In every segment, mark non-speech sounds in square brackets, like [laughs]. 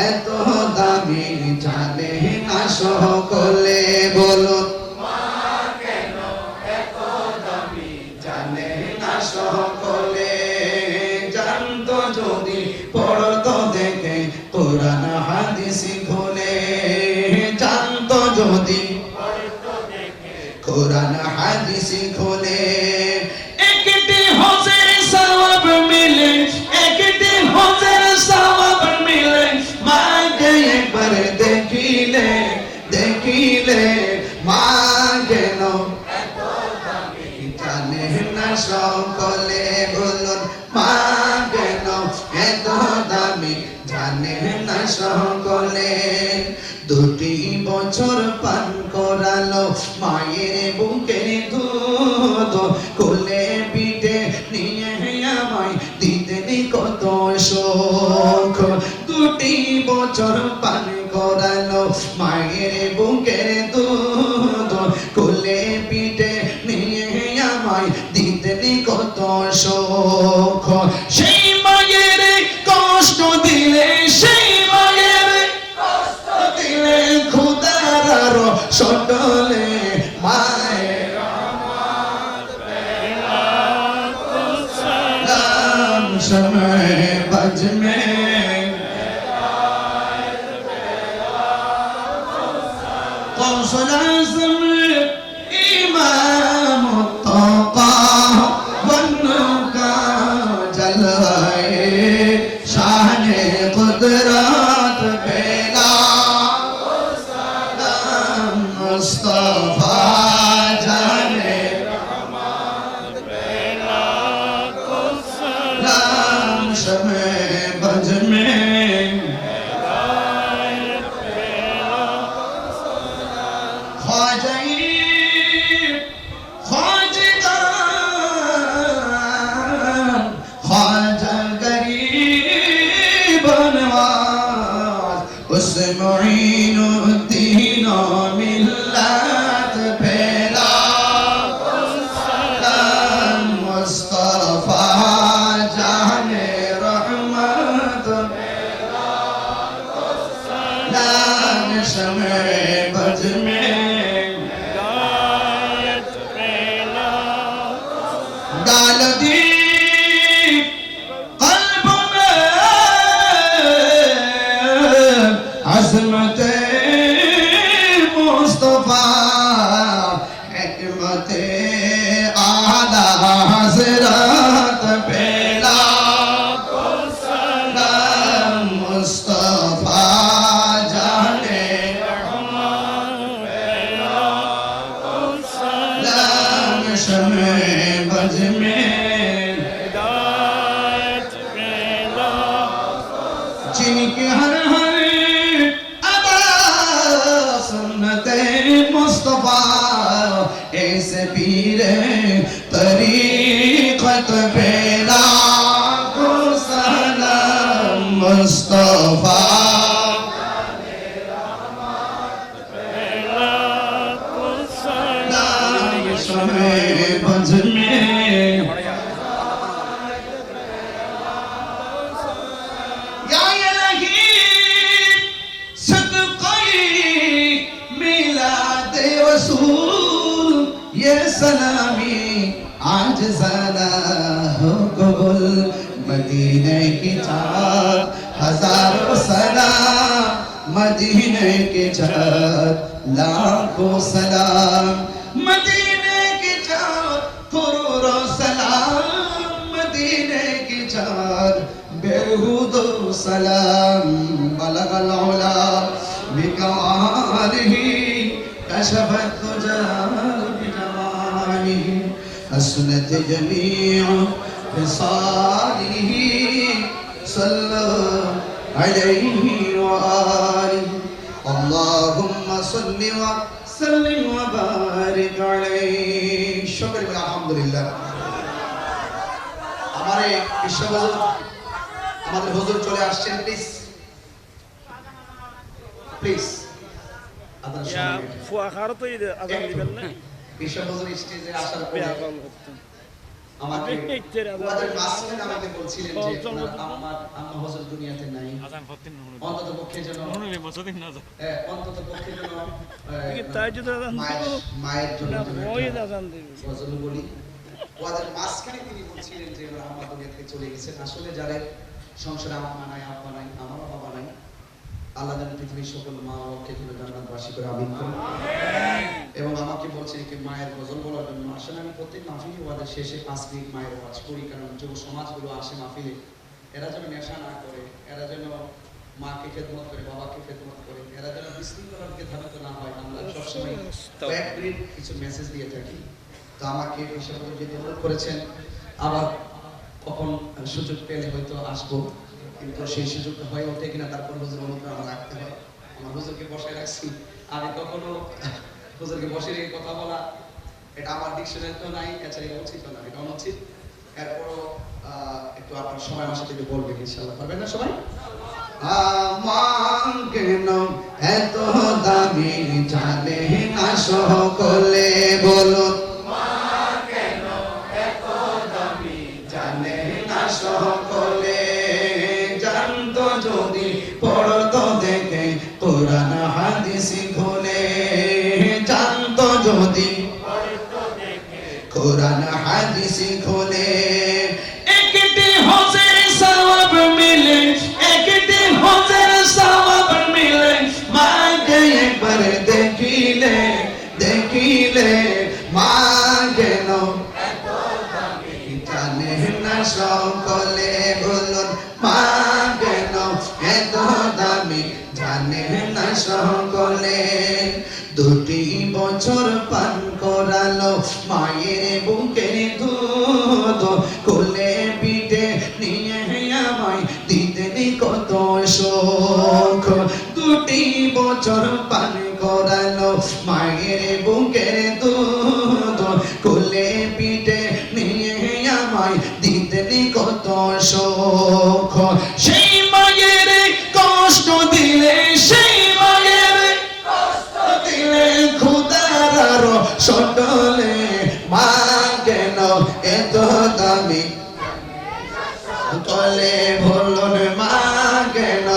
এত দামি জানে না সকলে বলুন সকলে, জানতো যদি, পড়তো দেখে, কোরআন, হাদিস খুলে। জানতো যদি কোরআন, হাদিস খুলে। না দুটি বছর পান করালো, মায়ের বুকে দুধ কোলে পিঠে নিয়ে আমায় দিতেন কত শোক। দুটি বছর পান করালো, মায়ের বুকে দুধ কোলে পিঠে নিয়ে আমায় দিতেন কত শোক। সেই समय बज में कौशल মঈনুদ্দিন মিল্লাত ফেলা সুলতান মুস্তাফা জাহানে রহমত ফেলা সুলতান শমে বজমে দালতি लाम शमे बज में जिनके हर हर अदा सुन्नते मुस्तफा ऐसे पीर तरीकत पेला को सलाम मुस्तफा آج زنا ہو مدینہ کی چاند ہزاروں سلام مدینہ کی چاند لاکھوں سلام۔ مدینہ هود سلام بلغ العلا بكماله كشف الدجى بجماله حسنت جميع خصاله صلى عليه وآله اللهم صل وسلم وبارك عليه شكرا الحمد لله আমার এই বিশ্ববাজার আমাদের হুজুর চলে আসছেন প্লিজ প্লিজ আপনার সঙ্গে ফুয়া তো ঈদে আজান দিবেন না? বিশ্ববাজার স্টেজে আসার পরে বিয়া করতেন আমাকে [laughs] এই তেরা মাঝখানে আমাকে বলছিলেন যে চল, চল, ওনার চল। আম্মা আম্মা হজর দুনিয়াতে নাই। আজান ফতিন নুন অন্তত পক্ষে যেন নুন বছদিন না অন্তত পক্ষে যেন কি তাই যদি আজান মায়ের মাঝখানে তিনি বলছিলেন যে চলে গেছেন। আসলে যাদের সংসারে আম্মা নাই আব্বা নাই আমারও বাবা নাই। আল্লাহ যেন পৃথিবীর সকল মা বাবাকে জান্নাতবাসী করে আমিন করুন। এবং আমাকে বলছে কি মায়ের গজল বলার জন্য আসলে আমি প্রত্যেক মাহফিলে ওয়াদের শেষে পাঁচ মিনিট মায়ের ওয়াজ করি কারণ যুব সমাজগুলো আসে মাহফিলে। এরা যেন নেশা না করে এরা যেন মাকে খেদমত করে বাবাকে খেদমত করে এরা যেন বিশৃঙ্খলার দিকে না হয় আমরা সবসময় কয়েক মিনিট কিছু মেসেজ দিয়ে থাকি। তো আমাকে হিসাবে অনুরোধ করেছেন। আবার কখন সুযোগ পেলে হয়তো আসব, কিন্তু সেই সুযোগটা হয়ে ওঠে কিনা তারপর হুজুর অনুরোধ আমার রাখতে হয়। আমার হুজুরকে বসায় রাখছি। আমি কখনো হুজুরকে বসে রেখে কথা বলা, এটা আমার ডিকশনারি তো নাই, এছাড়া উচিত না, এটা অনুচিত। এরপরও একটু আপনার সময় আমার সাথে বলবেন ইনশাল্লাহ পারবেন না সবাই? এত দামি জানে না সকলে জানতো শোক সেই মায়ের কষ্ট দিলে, সেই মায়ের কষ্ট দিলে খুদার সটলে মা কেন এত দামি। তলে বলুন মা কেন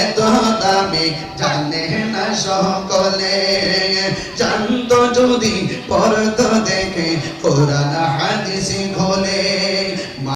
এত দামি। জানে না সকলে, জানতো যদি পড়তো দেখে, কোরআন হাদিস খোলে।